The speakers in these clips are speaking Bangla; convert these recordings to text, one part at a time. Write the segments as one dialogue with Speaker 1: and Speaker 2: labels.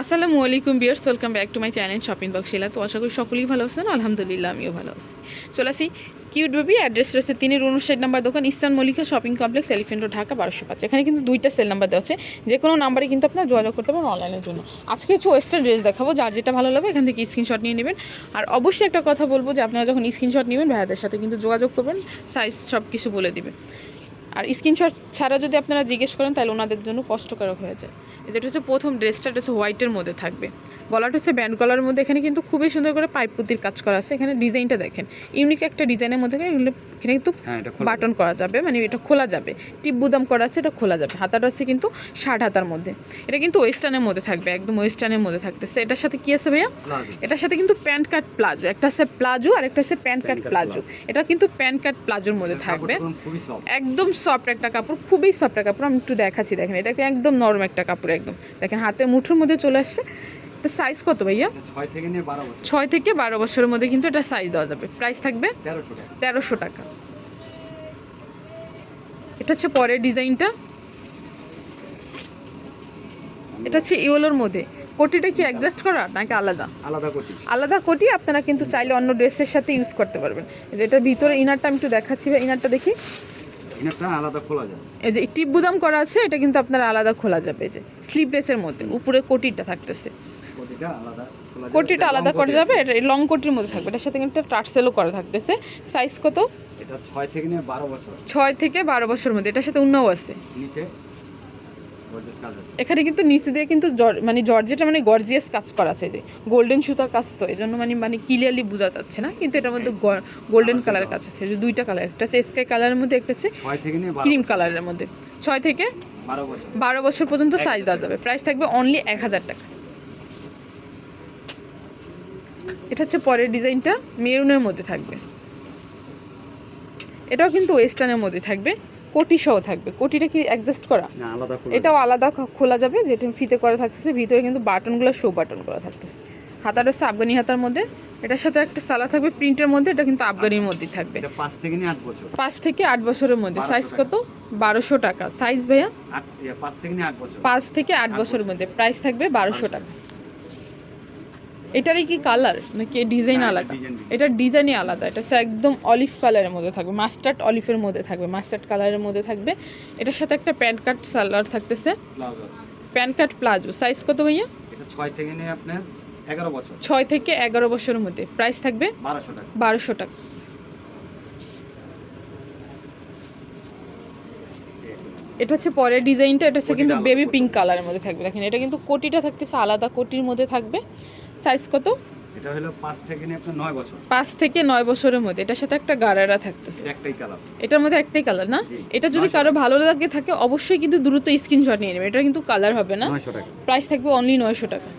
Speaker 1: আসসালামু আলাইকুম বিয়ার্স welcome back to my channel shopping বক্সিলা তো আশা করি সকলেই ভালো আছেন, আলহামদুলিল্লাহ আমিও ভালো আছি। চলে আসি কিউট বেবি, অ্যাড্রেস রয়েছে তিনের উনষাট নাম্বার দোকান, Eastern Mallika shopping complex, Elephant Road, Dhaka বারোশো পাঁচ। এখানে কিন্তু দুইটা সেল নাম্বার দেওয়া আছে, যে কোনো নাম্বারে কিন্তু আপনার যোগাযোগ করতে পারেন অনলাইনের জন্য। আজকে কিছু ওয়েস্টার্ন ড্রেস দেখাবো, যার যেটা ভালো লাগবে এখান থেকে স্ক্রিনশট নিয়ে নেবেন। আর অবশ্যই একটা কথা বলব যে আপনারা যখন স্ক্রিনশট নেবেন, ভাইয়াদের সাথে কিন্তু যোগাযোগ করবেন সাইজ সব কিছু বলে দিবে আর স্ক্রিনশট ছাড়া যদি আপনারা জিজ্ঞেস করেন, তাহলে ওনাদের জন্য কষ্টকারক হয়ে যায়। যেটা হচ্ছে প্রথম ড্রেসটা হচ্ছে হোয়াইটের মধ্যে থাকবে। গলাটা হচ্ছে ব্যান্ড গলার মধ্যে, এখানে কিন্তু খুবই সুন্দর করে পাইপ পুতির কাজ করা আছে। এখানে ডিজাইনটা দেখেন, ইউনিক একটা ডিজাইনের মধ্যে এখানে কিন্তু বাটন করা যাবে মানে এটা খোলা যাবে। টিপ বুদাম করা আছে এটা খোলা যাবে। হাতাটা হচ্ছে কিন্তু ষাট হাতার মধ্যে। এটা কিন্তু ওয়েস্টার্নের মধ্যে থাকবে একদম ওয়েস্টার্নের মধ্যে থাকতেছে। এটার সাথে কি আছে ভাইয়া? এটার সাথে কিন্তু প্যান্ট কাট প্লাজো। একটা আছে প্লাজো আর একটা আছে প্যান্ট কাট প্লাজো। এটা কিন্তু প্যান্ট কাট প্লাজোর মধ্যে থাকবে। একদম সফট একটা কাপড় খুবই সফট একটা কাপড়। আমি একটু দেখাচ্ছি দেখেন। এটা একদম নরম একটা কাপড় একদম। দেখেন হাতের মুঠোর মধ্যে চলে আসছে। এটা সাইজ কত ভাইয়া?
Speaker 2: ছয় থেকে নিয়ে বারো বছর।
Speaker 1: ছয় থেকে বারো বছরের মধ্যে কিন্তু এটা সাইজ দেওয়া যাবে। প্রাইস থাকবে
Speaker 2: তেরোশো টাকা।
Speaker 1: এটা হচ্ছে পরের ডিজাইনটা। এটা হচ্ছে ইওলোর মধ্যে। কোটিটা কি অ্যাডজাস্ট করা নাকি আলাদা?
Speaker 2: আলাদা কোটি।
Speaker 1: আলাদা কোটি আপনারা কিন্তু চাইলে অন্য ড্রেসের সাথে ইউজ করতে পারবেন। এই যে এটার ভিতরে ইনারটা আমি একটু দেখাচ্ছি ভাই ইনারটা দেখি।
Speaker 2: ইনারটা আলাদা খোলা যায়
Speaker 1: এই যে টিপ বুদাম করা আছে এটা কিন্তু আপনার আলাদা খোলা যাবে। এই যে স্লিভলেসের মধ্যে উপরে কোটিটা থাকতেছে।
Speaker 2: কোটিটা আলাদা
Speaker 1: করা যাবে এটা লং কোটির মধ্যে থাকবে। এটার সাথে কিন্তু টার্সেলও করা থাকতেছে। সাইজ কত?
Speaker 2: এটা ছয় থেকে নিয়ে বারো বছর।
Speaker 1: ছয় থেকে বারো বছরের মধ্যে। এটার সাথে উন্নও আছে।
Speaker 2: নিচে
Speaker 1: এখানে কিন্তু নিচে দিয়ে কিন্তু মানে জর্জেটা মানে গর্জিয়াস কাজ করা আছে যে। গোল্ডেন সুতার কাজ তো এই জন্য মানে মানে ক্লিয়ারলি বোঝা যাচ্ছে না কিন্তু এটার মধ্যে গোল্ডেন কালার কাজ আছে। যে দুইটা কালার একটা আছে স্কাই কালারের মধ্যে একটা আছে ক্রিম কালারের মধ্যে। ছয় থেকে
Speaker 2: বছর।
Speaker 1: বারো বছর পর্যন্ত সাইজ দেওয়া যাবে। প্রাইস থাকবে অনলি এক হাজার টাকা। এটা হচ্ছে পরের ডিজাইনটা মেরুনের মধ্যে থাকবে। এটাও কিন্তু ওয়েস্টার্নের মধ্যে থাকবে কোটি সহ থাকবে। কোটিটা কি অ্যাডজাস্ট করা?
Speaker 2: না আলাদা খোলা
Speaker 1: এটাও আলাদা খোলা যাবে যেটা ফিতে করা থাকতেছে ভিতরে কিন্তু বাটনগুলো শো বাটন করা থাকতেছে। হাতাটা হচ্ছে আফগানি হাতার মধ্যে এটার সাথে একটা সালা থাকবে প্রিন্টের মধ্যে এটা কিন্তু আফগানির মধ্যেই থাকবে।
Speaker 2: এটা পাঁচ থেকে আট বছর।
Speaker 1: পাঁচ থেকে আট বছরের মধ্যে। সাইজ কত? বারোশো টাকা। সাইজ ভাইয়া?
Speaker 2: ইয়ে, পাঁচ থেকে আট বছর।
Speaker 1: পাঁচ থেকে আট বছরের মধ্যে। প্রাইস থাকবে বারোশো। টাকা। এটারই কি কালার নাকি ডিজাইন আলাদা। এটার ডিজাইনই আলাদা। এটা একদম অলিভ কালারের মধ্যে থাকবে। মাস্টার্ড অলিভের মধ্যে থাকবে। মাস্টার্ড কালারের মধ্যে থাকবে। এটার সাথে একটা প্যান্ট কাট সালোয়ার থাকতেছে। প্যান্ট কাট প্লাজো সাইজ কত ভাইয়া?
Speaker 2: এটা ছয় থেকে নিয়ে আপনার এগারো বছর।
Speaker 1: ছয় থেকে এগারো বছরের মধ্যে। প্রাইস থাকবে
Speaker 2: বারোশো টাকা।
Speaker 1: বারোশো টাকা। এটা হচ্ছে পরের ডিজাইনটা এটা হচ্ছে কিন্তু বেবি পিঙ্ক কালারের মধ্যে থাকবে। দেখেন এটা কিন্তু কোটিটা থাকতেছে আলাদা কোটির মধ্যে থাকবে। সাইজ কত?
Speaker 2: এটা হলো পাঁচ থেকে নিয়ে আপনার নয় বছর।
Speaker 1: পাঁচ থেকে নয় বছরের মধ্যে। এটার সাথে একটা গারারা থাকতেছে।
Speaker 2: একটাই কালার
Speaker 1: এটার মধ্যে একটাই কালার না? এটা যদি কারও ভালো লাগে থাকে অবশ্যই কিন্তু দ্রুত স্ক্রিনশট নিয়ে নেবে। এটা কিন্তু কালার হবে না।
Speaker 2: নয়শো টাকা।
Speaker 1: প্রাইস থাকবে অনলি নয়শো টাকা।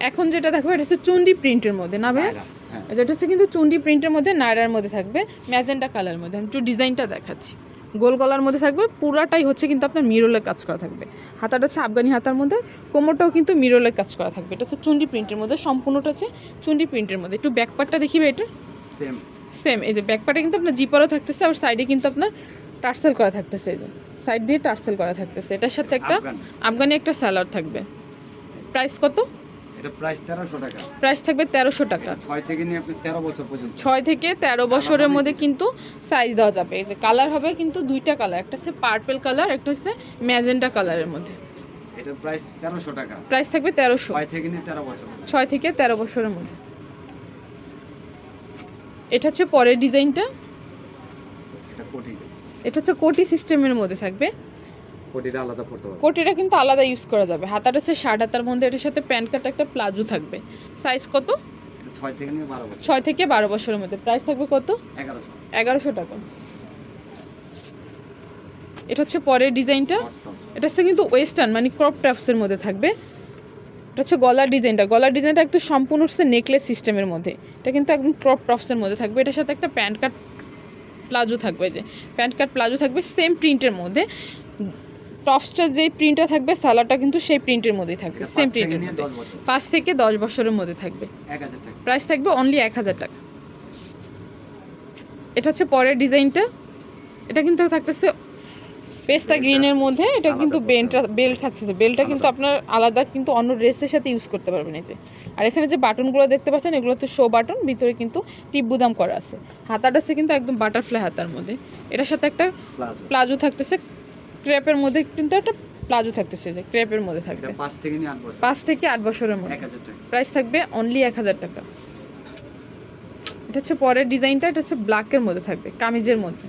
Speaker 1: এখন যেটা দেখো এটা হচ্ছে চুন্ডি প্রিন্টের মধ্যে। না ভাই?
Speaker 2: হ্যাঁ।
Speaker 1: যেটা হচ্ছে কিন্তু চুন্ডি প্রিন্টের মধ্যে নায়রার মধ্যে থাকবে। ম্যাজেন্ডা কালার মধ্যে। আমি একটু ডিজাইনটা দেখাচ্ছি। গোল গলার মধ্যে থাকবে পুরাটাই হচ্ছে কিন্তু আপনার মিরোলের কাজ করা থাকবে। হাতাটা হচ্ছে আফগানি হাতার মধ্যে কোমরটাও কিন্তু মিরোলের কাজ করা থাকবে। এটা হচ্ছে চুন্ডি প্রিন্টের মধ্যে সম্পূর্ণটা হচ্ছে চুন্ডি প্রিন্টের মধ্যে। একটু ব্যাকপার্টটা দেখিবে এটা?
Speaker 2: সেম
Speaker 1: সেম এই যে ব্যাকপার্টে কিন্তু আপনার জিপারও থাকতেছে আর সাইডে কিন্তু আপনার টার্সেল করা থাকতেছে এই যে। সাইড দিয়ে টার্সেল করা থাকতেছে। এটার সাথে একটা
Speaker 2: আফগানি।
Speaker 1: একটা স্যালাড থাকবে। প্রাইস কত?
Speaker 2: এটা প্রাইস তেরোশো টাকা।
Speaker 1: প্রাইস থাকবে তেরোশো টাকা।
Speaker 2: ছয় থেকে নিয়ে আপনি তেরো বছর পর্যন্ত।
Speaker 1: ছয় থেকে তেরো বছরের মধ্যে কিন্তু সাইজ দেওয়া যাবে। এই যে কালার হবে কিন্তু দুইটা কালার একটা হচ্ছে পার্পেল কালার একটা হচ্ছে ম্যাজেন্ডা কালারের মধ্যে।
Speaker 2: এটার প্রাইস টাকা।
Speaker 1: প্রাইস থাকবে তেরোশো।
Speaker 2: ছয় থেকে নিয়ে বছর
Speaker 1: থেকে তেরো বছরের মধ্যে। এটা হচ্ছে পরের ডিজাইনটা
Speaker 2: এটা কোটি।
Speaker 1: এটা হচ্ছে কোটি সিস্টেমের মধ্যে থাকবে।
Speaker 2: কোটিটা আলাদা পড়তে হবে
Speaker 1: কোটিটা কিন্তু আলাদা ইউজ করা যাবে। হাতাটা হচ্ছে ষাট হাতার মধ্যে এটার সাথে প্যান্ট কাট একটা প্লাজো থাকবে। সাইজ কত?
Speaker 2: ছয় থেকে বারো
Speaker 1: বছরের মধ্যে। প্রাইস থাকবে কত?
Speaker 2: এগারোশো।
Speaker 1: এগারোশো টাকা। এটা হচ্ছে পরের ডিজাইনটা। এটা হচ্ছে কিন্তু ওয়েস্টার্ন মানে ক্রপ টপসের মধ্যে থাকবে। এটা হচ্ছে গলার ডিজাইনটা। গলার ডিজাইনটা একটু সম্পূর্ণ হচ্ছে নেকলেস সিস্টেমের মধ্যে। এটা কিন্তু একদম ক্রপ টপসের মধ্যে থাকবে। এটার সাথে একটা প্যান্ট কাট প্লাজো থাকবে যে। প্যান্ট কাট প্লাজো থাকবে সেম প্রিন্টের মধ্যে। টপসটার যে প্রিন্টটা থাকবে সালাডটা কিন্তু সেই প্রিন্টের মধ্যেই থাকবে সেম প্রিন্টের মধ্যে পাঁচ থেকে দশ বছরের মধ্যে থাকবে। প্রাইস থাকবে অনলি এক হাজার টাকা। এটা হচ্ছে পরের ডিজাইনটা। এটা কিন্তু থাকতেছে পেস্তা গ্রিনের মধ্যে এটা কিন্তু
Speaker 2: করতে
Speaker 1: বেলটা থাকছে বেলটা কিন্তু আপনার আলাদা কিন্তু অন্য ড্রেসের সাথে ইউজ করতে পারবেন এই যে। আর এখানে যে বাটনগুলো দেখতে পাচ্ছেন এগুলো তো শো বাটন ভিতরে কিন্তু টিপ বুদাম করা আছে। হাতাটা আছে কিন্তু একদম বাটারফ্লাই হাতার মধ্যে। এটার সাথে একটা
Speaker 2: প্লাজো
Speaker 1: থাকতেছে। ক্রেপের মধ্যে কিন্তু একটা প্লাজো থাকতেছে যে ক্রেপের মধ্যে থাকবে।
Speaker 2: পাঁচ থেকে আট বছর।
Speaker 1: পাঁচ থেকে আট বছরের মধ্যে। প্রাইস থাকবে অনলি এক হাজার টাকা। এটা হচ্ছে পরের ডিজাইনটা এটা হচ্ছে ব্ল্যাকের মধ্যে থাকবে কামিজের মধ্যে।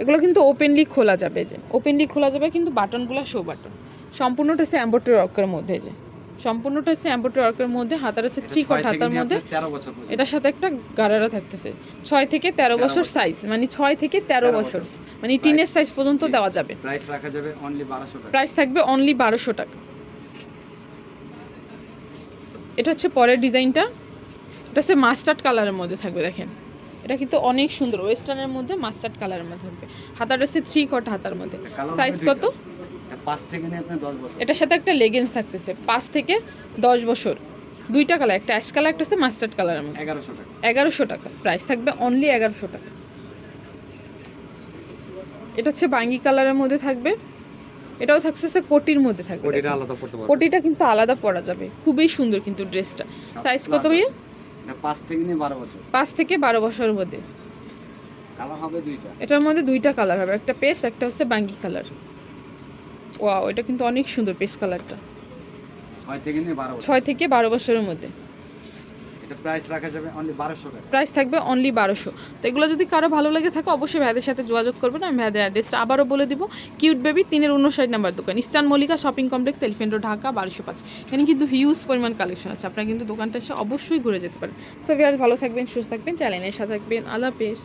Speaker 1: এগুলো কিন্তু ওপেনলি খোলা যাবে যে। ওপেনলি খোলা যাবে কিন্তু বাটনগুলো শো বাটন সম্পূর্ণটা হচ্ছে অ্যাম্বোটারি রকের মধ্যে যে। সম্পূর্ণটা হচ্ছে অ্যাম্বোটারি ওয়ার্কের মধ্যে হাতার আছে থ্রি কট হাতার মধ্যে। এটার সাথে একটা গারারা থাকতেছে। ছয় থেকে তেরো বছর। সাইজ মানে ছয় থেকে তেরো বছর। মানে টিনের সাইজ পর্যন্ত দেওয়া যাবে।
Speaker 2: প্রাইস রাখা যাবে অনলি বারোশো
Speaker 1: প্রাইস থাকবে অনলি বারোশো টাকা। এটা হচ্ছে পরের ডিজাইনটা। এটা হচ্ছে মাস্টার্ড কালারের মধ্যে থাকবে দেখেন। এটা কিন্তু অনেক সুন্দর ওয়েস্টার্নের মধ্যে মাস্টার্ড কালারের মধ্যে থাকবে। হাতাটা হচ্ছে থ্রি কট হাতার মধ্যে। সাইজ কত?
Speaker 2: পাঁচ থেকে নিয়ে আপনার দশ বছর।
Speaker 1: এটার সাথে একটা লেগেন্স থাকতেছে পাঁচ থেকে দশ বছর। দুইটা কালার একটা অ্যাশ কালার একটা মাস্টার্ড কালার মধ্যে।
Speaker 2: এগারোশো টাকা।
Speaker 1: এগারোশো টাকা। প্রাইস থাকবে অনলি এগারোশো টাকা। এটা হচ্ছে বাঙ্গি কালারের মধ্যে থাকবে। এটাও থাকতেছে কোটির মধ্যে থাকবে।
Speaker 2: কোটিটা আলাদা করতে পারবে।
Speaker 1: কোটিটা কিন্তু আলাদা পরা যাবে। খুবই সুন্দর কিন্তু ড্রেসটা সাইজ কত। ভাইয়া?
Speaker 2: এটা পাঁচ থেকে নিয়ে বারো বছর।
Speaker 1: পাঁচ থেকে বারো বছরের মধ্যে।
Speaker 2: কালার হবে দুইটা।
Speaker 1: এটার মধ্যে দুইটা কালার হবে। একটা পেস্ট একটা হচ্ছে বাঙ্গি কালার ওয়াও এটা কিন্তু অনেক সুন্দর পেস্ট কালারটা।
Speaker 2: ছয় থেকে বারো
Speaker 1: বছরের মধ্যে।
Speaker 2: প্রাইস রাখা যাবে অনলি বারোশো টাকা।
Speaker 1: প্রাইস থাকবে অনলি বারোশো। তো এগুলো যদি কারও ভালো লেগে থাকে অবশ্যই ভাইদের সাথে যোগাযোগ করবেন। আমি ভাইদের অ্যাড্রেসটা আবারও বলে দিব। কিউট বেবি তিনের উনষাট নাম্বার দোকান। Eastern Mallika shopping complex Elephant Road Dhaka বারোশো পাঁচ। এখানে কিন্তু হিউজ পরিমাণ কালেকশন আছে। আপনারা কিন্তু দোকানটা এসে অবশ্যই ঘুরে যেতে পারেন। সো ভিয়ার ভালো থাকবেন সুস্থ থাকবেন। চ্যানেলের সাথে থাকবেন। আল্লাহ হাফেজ।